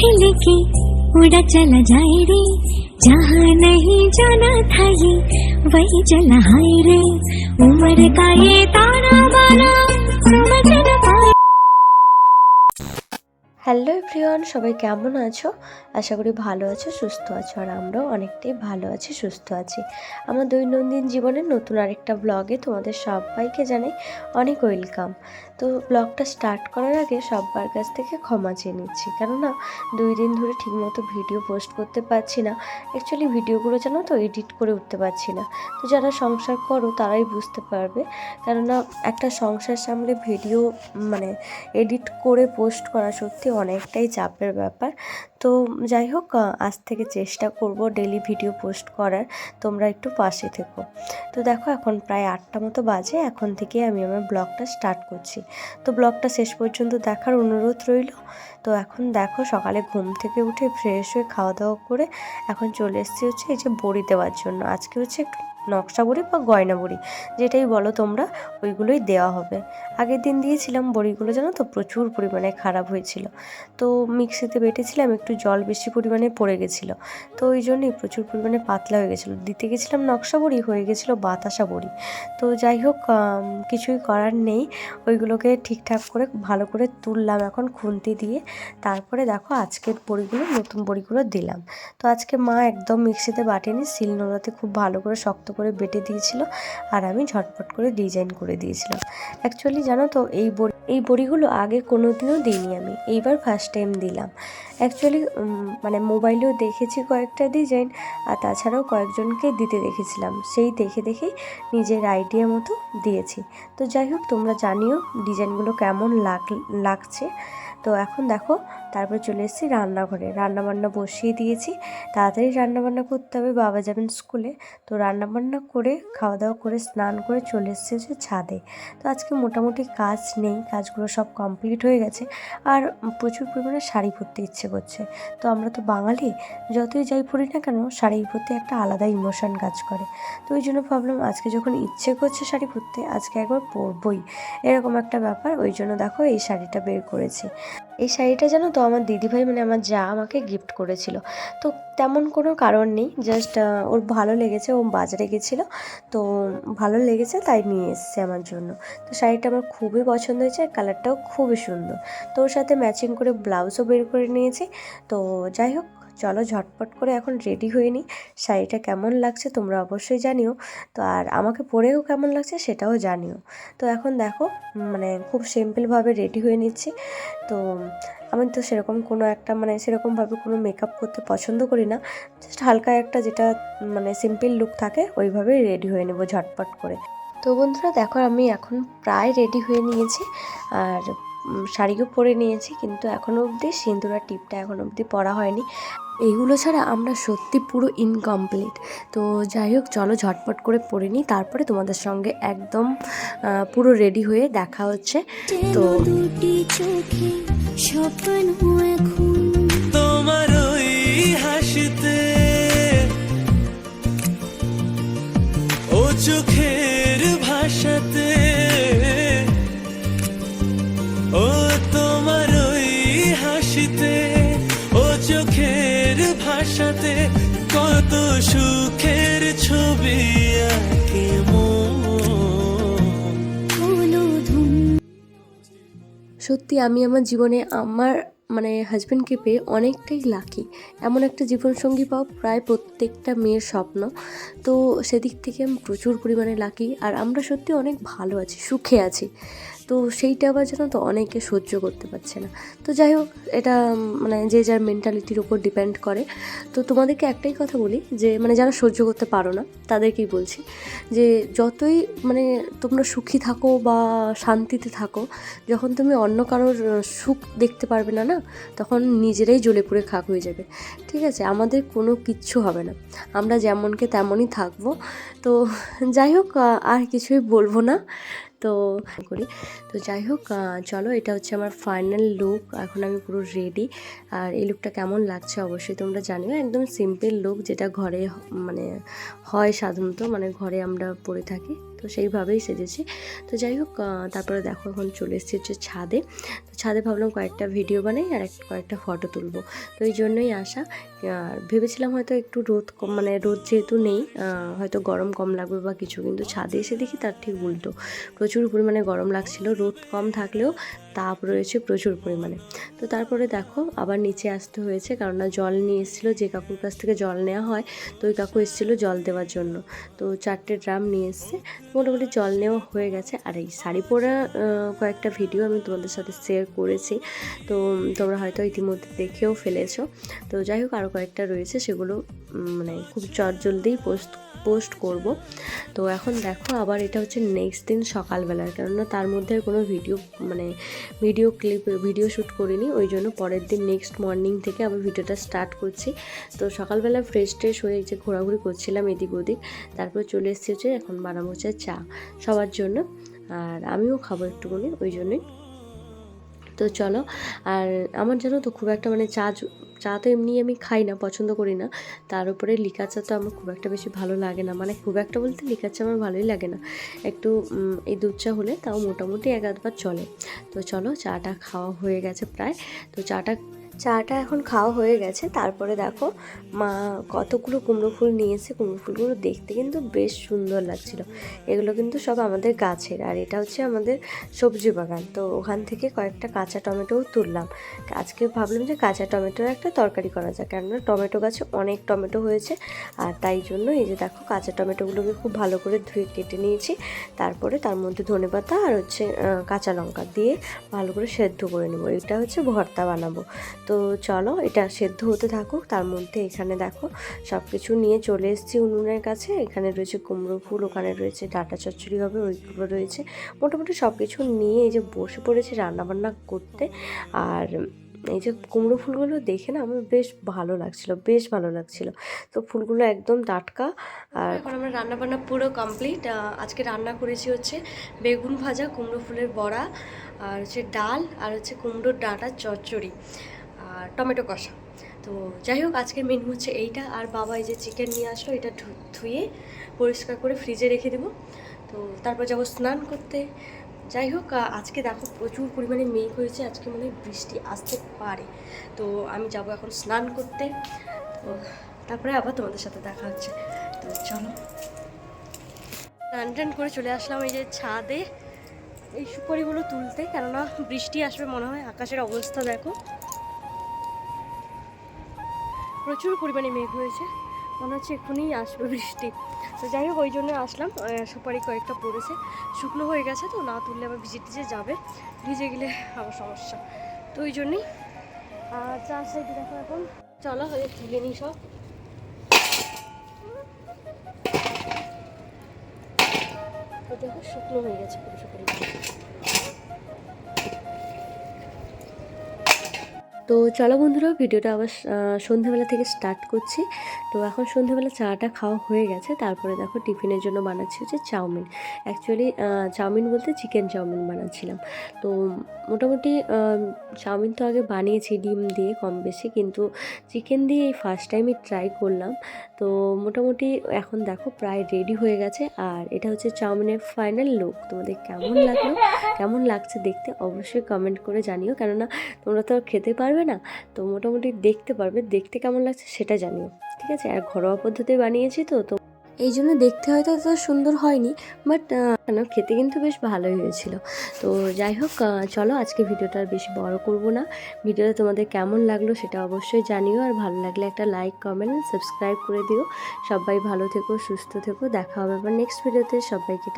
भी लेके उड़ा चला जाए रे जहाँ नहीं जाना था ये वही चला हाय रे उम्र का ये ताना बाना समझ न पाए হ্যালো এভরিওয়ান, সবাই কেমন আছো? আশা করি ভালো আছো, সুস্থ আছো, আর আমরাও অনেকটাই ভালো আছি, সুস্থ আছি। আমার দৈনন্দিন জীবনের নতুন আরেকটা ব্লগে তোমাদের সবাইকে জানাই অনেক ওয়েলকাম তো ব্লগটা স্টার্ট করার আগে সবার কাছ থেকে ক্ষমা চেয়ে নিচ্ছি। কেননা, দুই দিন ধরে ঠিকমতো ভিডিও পোস্ট করতে পারছি না। অ্যাকচুয়ালি ভিডিওগুলো জানো তো এডিট করে উঠতে পারছি না। তো যারা সংসার করো, তারাই বুঝতে পারবে। কেননা, একটা সংসার সামলে ভিডিও মানে এডিট করে পোস্ট করা সত্যি অনেকটাই চাপের ব্যাপার। তো যাই হোক আজ থেকে চেষ্টা করব ডেলি ভিডিও পোস্ট করার। তোমরা একটু পাশে থেকো। তো দেখো, এখন প্রায় আটটা মতো বাজে। এখন থেকে আমি আমার ব্লগটা স্টার্ট করছি। তো ব্লগটা শেষ পর্যন্ত দেখার অনুরোধ রইল। তো এখন দেখো, সকালে ঘুম থেকে উঠে ফ্রেশ হয়ে খাওয়া দাওয়া করে এখন চলে এসেছি হচ্ছে এই যে বড়ি দেওয়ার জন্য। আজকে হচ্ছে একটু নকশা বড়ি বা গয়না বড়ি যেটাই বলো তোমরা, ওইগুলোই দেওয়া হবে। আগের দিন দিয়েছিলাম বড়িগুলো, জানো তো? প্রচুর পরিমাণে খারাপ হয়েছিল। তো মিক্সিতে বেটেছিলাম, একটু জল বেশি পরিমাণে পড়ে গেছিল। তো ওই জন্যই প্রচুর পরিমাণে পাতলা হয়ে গেছিল। দিতে গেছিলাম নকশা বড়ি হয়ে গেছিল বাতাসা বড়ি তো যাই হোক কিছুই করার নেই। ওইগুলোকে ঠিকঠাক করে, ভালো করে তুললাম এখন খুন্তি দিয়ে। তারপরে দেখো, আজকের বড়িগুলো, নতুন বড়িগুলো দিলাম। তো আজকে মা একদম মিক্সিতে বাটেনি, শিলনোড়াতে খুব ভালো করে শক্ত করে বেটে দিয়েছিল আর আমি ঝটপট করে ডিজাইন করে দিয়েছিলাম। অ্যাকচুয়ালি জানো তো, এই বড়ি, এই বড়িগুলো আগে কোনো দিনও দিইনি আমি। এইবার ফার্স্ট টাইম দিলাম। অ্যাকচুয়ালি মানে মোবাইলেও দেখেছি কয়েকটা ডিজাইন আর তাছাড়াও কয়েকজনকে দিতে দেখেছিলাম। সেই দেখে দেখেই নিজের আইডিয়া মতো দিয়েছি। তো যাই হোক, তোমরা জানিও ডিজাইনগুলো কেমন লাগ, লাগছে। তো এখন দেখো, তারপর চলে এসেছি রান্নাঘরে। রান্নাবান্না বসিয়ে দিয়েছি। তাড়াতাড়ি রান্নাবান্না করতে হবে, বাবা যাবেন স্কুলে। তো রান্নাবান্না করে খাওয়া দাওয়া করে, স্নান করে চলে এসেছি হচ্ছে ছাদে। তো আজকে মোটামুটি কাজ নেই, কাজগুলো সব কমপ্লিট হয়ে গেছে। আর প্রচুর পরিমাণে শাড়ি পরতে ইচ্ছে করছে তো আমরা তো বাঙালি, যতই যাই পড়ি না কেন, শাড়ির প্রতি একটা আলাদা ইমোশন কাজ করে। তো ওই জন্য প্রবলেম আজকে যখন ইচ্ছে করছে শাড়ি পরতে, আজকে একবার পরবই। এরকম একটা ব্যাপার, ওই জন্য দেখো এই শাড়িটা বের করেছি। এই শাড়িটা জানো তো আমার দিদিভাই মানে আমার যা আমাকে গিফট করেছিল। তো তেমন কোনো কারণ নেই জাস্ট ওর ভালো লেগেছে, ও বাজারে গেছিল, তো ভালো লেগেছে তাই নিয়ে এসছে আমার জন্য। তো শাড়িটা আমার খুবই পছন্দ হয়েছে কালারটাও খুবই সুন্দর। তো ওর সাথে ম্যাচিং করে ব্লাউজও বের করে নিয়েছি। তো যাই হোক চলো ঝটপট করে এখন রেডি হয়ে নিই। শাড়িটা কেমন লাগছে তোমরা অবশ্যই জানিও। তো আর আমাকে পরেও কেমন লাগছে সেটাও জানিও। তো এখন দেখো মানে খুব সিম্পলভাবে রেডি হয়ে নিচ্ছি। তো আমি তো সেরকম কোনো একটা মানে সেরকমভাবে কোনো মেকআপ করতে পছন্দ করি না। জাস্ট হালকা একটা যেটা মানে সিম্পল লুক থাকে, ওইভাবেই রেডি হয়ে নেব ঝটপট করে। তো বন্ধুরা দেখো, আমি এখন প্রায় রেডি হয়ে নিয়েছি। আর শাড়িও পরে নিয়েছি কিন্তু এখনও অবধি সিঁদুর আর টিপটা এখনও অবধি পরা হয়নি। এইগুলো ছাড়া আমরা সত্যি পুরো ইনকমপ্লিট তো যাই হোক চলো ঝটপট করে পরে নিই তারপরে তোমাদের সঙ্গে একদম পুরো রেডি হয়ে দেখা হচ্ছে। তো স্বপ্ন এখন। তোমার ওই হাসিতে সুখের ছবি সত্যি, আমি আমার জীবনে আমার মানে হাজব্যান্ডকে পেয়ে অনেকটাই লাকি এমন একটা জীবনসঙ্গী পাওয়া প্রায় প্রত্যেকটা মেয়ের স্বপ্ন। তো সেদিক থেকে আমি প্রচুর পরিমাণে লাকি আর আমরা সত্যি অনেক ভালো আছি, সুখে আছি। তো সেইটা আবার যেন তো অনেকে সহ্য করতে পারছে না। তো যাই হোক, এটা মানে যে যার মেন্টালিটির উপর ডিপেন্ড করে। তো তোমাদেরকে একটাই কথা বলি যে মানে যারা সহ্য করতে পারো না, তাদেরকেই বলছি যে, যতই মানে তোমরা সুখী থাকো বা শান্তিতে থাকো, যখন তুমি অন্য কারোর সুখ দেখতে পারবে না না, তখন নিজেরাই জ্বলে পুড়ে খাক হয়ে যাবে। ঠিক আছে? আমাদের কোনো কিচ্ছু হবে না। আমরা যেমনকে তেমনই থাকব। তো যাই হোক আর কিছুই বলব না। তো করি। তো যাই হোক চলো এটা হচ্ছে আমার ফাইনাল লুক এখন আমি পুরো রেডি আর এই লুকটা কেমন লাগছে অবশ্যই তোমরা জানিও, একদম সিম্পল লুক যেটা ঘরে মানে হয় সাধারণত মানে ঘরে আমরা পরে থাকি, তো সেইভাবেই সেজেছি। তো যাই হোক তারপরে দেখো এখন চলে এসেছি হচ্ছে ছাদে। তো ছাদে ভাবলাম কয়েকটা ভিডিও বানাই আর কয়েকটা ফটো তুলবো। তো এই জন্যই আসা আর ভেবেছিলাম হয়তো একটু রোদ কম মানে রোদ যেহেতু নেই হয়তো গরম কম লাগবে বা কিছু, কিন্তু ছাদে এসে দেখি তার ঠিক উল্টো। প্রচুর পরিমাণে গরম লাগছিল, রোদ কম থাকলেও তাপ রয়েছে প্রচুর পরিমাণে। তো তারপরে দেখো, আবার নিচে আসতে হয়েছে কেননা জল নিয়ে এসেছিল, যে কাকুর কাছ থেকে জল নেওয়া হয়, তো ওই কাকু এসেছিল জল দেওয়ার জন্য। তো চারটে ড্রাম নিয়ে এসছে, মোটামুটি জল নেওয়া হয়ে গেছে। আর এই শাড়ি পরা কয়েকটা ভিডিও আমি তোমাদের সাথে শেয়ার করেছি, তো তোমরা হয়তো ইতিমধ্যে দেখেও ফেলেছো। তো যাই হোক আরও কয়েকটা রয়েছে, সেগুলো মানে খুব চট জলদিই পোস্ট পোস্ট করব। তো এখন দেখো, আবার এটা হচ্ছে নেক্সট দিন সকালবেলার, কেননা তার মধ্যে আর কোনো ভিডিও মানে ভিডিও ক্লিপ ভিডিও শ্যুট করিনি, ওই জন্য পরের দিন নেক্সট মর্নিং থেকে আবার ভিডিওটা স্টার্ট করছি। তো সকালবেলা ফ্রেশ ট্রেশ হয়ে যে ঘোরাঘুরি করছিলাম এদিক ওদিক, তারপর চলে এসেছি হচ্ছে এখন বানাবো হচ্ছে চা, সবার জন্য। আর আমিও খাব একটুখানি, ওই জন্যই। তো চলো, আর আমার জানো তো খুব একটা মানে চা চা তো এমনি আমি খাই না, পছন্দ করি না। তার উপরে লিকা চা তো আমার খুব একটা বেশি ভালো লাগে না। মানে খুব একটা বলতে লিকা চা আমার ভালোই লাগে না। একটু এই দুধ চা হলে তাও মোটামুটি এক আধবার চলে। তো চলো, চাটা খাওয়া হয়ে গেছে প্রায়। তো চাটা চাটা এখন খাওয়া হয়ে গেছে। তারপরে দেখো মা কতগুলো কুমড়ো ফুল নিয়েছে। কুমড়ো ফুলগুলো দেখতে কিন্তু বেশ সুন্দর লাগছিল। এগুলো কিন্তু সব আমাদের গাছের। আর এটা হচ্ছে আমাদের সবজি বাগান। তো ওখান থেকে কয়েকটা কাঁচা টমেটোও তুললাম। আজকে ভাবলাম যে কাঁচা টমেটোর একটা তরকারি করা যায় কেননা টমেটো গাছে অনেক টমেটো হয়েছে। আর তাই জন্য এই যে দেখো কাঁচা টমেটোগুলোকে খুব ভালো করে ধুয়ে কেটে নিয়েছি। তারপরে তার মধ্যে ধনেপাতা আর হচ্ছে কাঁচা লঙ্কা দিয়ে ভালো করে সেদ্ধ করে নেব। এটা হচ্ছে ভর্তা বানাবো। তো চলো, এটা সেদ্ধ হতে থাকুক, তার মধ্যে এখানে দেখো সব কিছু নিয়ে চলে এসেছি উনুনের কাছে। এখানে রয়েছে কুমড়ো ফুল, ওখানে রয়েছে ডাটা চচ্চড়ি হবে, ওইগুলো রয়েছে। মোটামুটি সব কিছু নিয়ে এই যে বসে পড়েছি রান্নাবান্না করতে। আর এই যে কুমড়ো ফুলগুলো দেখে না আমার বেশ ভালো লাগছিল, বেশ ভালো লাগছিল। তো ফুলগুলো একদম টাটকা। আর এখন আমরা রান্নাবান্না পুরো কমপ্লিট আজকে রান্না করেছি হচ্ছে বেগুন ভাজা, কুমড়ো ফুলের বড়া, আর হচ্ছে ডাল, আর হচ্ছে কুমড়োর ডাঁটা চচ্চড়ি। আর টমেটো কষা। তো যাই হোক, আজকের মেনু হচ্ছে এইটা। আর বাবা এই যে চিকেন নিয়ে আসলো, এটা ধুয়ে পরিষ্কার করে ফ্রিজে রেখে দেবো। তো তারপর যাব স্নান করতে। যাই হোক আজকে দেখো প্রচুর পরিমাণে মেঘ হয়েছে। আজকে মনে হয় বৃষ্টি আসতে পারে। তো আমি যাব এখন স্নান করতে। তো তারপরে আবার তোমাদের সাথে দেখা হচ্ছে। তো চলো। স্নান টান করে চলে আসলাম এই যে ছাদে। এই সুপারিগুলো তুলতে, কেননা বৃষ্টি আসবে মনে হয়। আকাশের অবস্থা দেখো। প্রচুর পরিমাণে মেঘ হয়েছে। মনে হচ্ছে এক্ষুনি আসবে বৃষ্টি। তো যাই হোক, ওই জন্য আসলাম। সুপারি কয়েকটা পড়েছে। শুকনো হয়ে গেছে তো, না তুললে আবার ভিজে টিজে যাবে। ভিজে গেলে আবার সমস্যা। তো ওই জন্যই আর চার সাইডে দেখো এখন। চলো হয়ে তুলে নিই সব। দেখো, শুকনো হয়ে গেছে পুরো সুপারি। তো চলো বন্ধুরা ভিডিওটা আবার আহ, সন্ধ্যেবেলা থেকে স্টার্ট করছি। তো এখন সন্ধ্যেবেলা চাটা খাওয়া হয়ে গেছে। তারপরে দেখো টিফিনের জন্য বানাচ্ছি হচ্ছে চাউমিন। অ্যাকচুয়ালি চাউমিন বলতে চিকেন চাউমিন বানাচ্ছিলাম। তো মোটামুটি চাউমিন তো আগে বানিয়েছি ডিম দিয়ে কম বেশি কিন্তু চিকেন দিয়ে এই ফার্স্ট টাইমই ট্রাই করলাম। তো মোটামুটি এখন দেখো প্রায় রেডি হয়ে গেছে। আর এটা হচ্ছে চাউমিনের ফাইনাল লুক তোমাদের কেমন লাগল? কেমন লাগছে দেখতে অবশ্যই কমেন্ট করে জানিও। কেননা তোমরা তো খেতে পারবে না? তো মোটামুটি দেখতে পারবে। দেখতে কেমন লাগছে সেটা জানিও। ঠিক আছে? আর ঘরোয়া পদ্ধতি বানিয়েছি তো তো এই জন্য দেখতে হয়তো অত সুন্দর হয়নি বাট কেন খেতে কিন্তু বেশ ভালোই হয়েছিল। তো যাই হোক চলো আজকে ভিডিওটা আর বেশি বড় করব না। ভিডিওটা তোমাদের কেমন লাগল সেটা অবশ্যই জানিও। আর ভালো লাগলে একটা লাইক কমেন্ট সাবস্ক্রাইব করে দিও। সবাই ভালো থেকো, সুস্থ থেকো। দেখা হবে আবার নেক্সট ভিডিওতে সবাইকে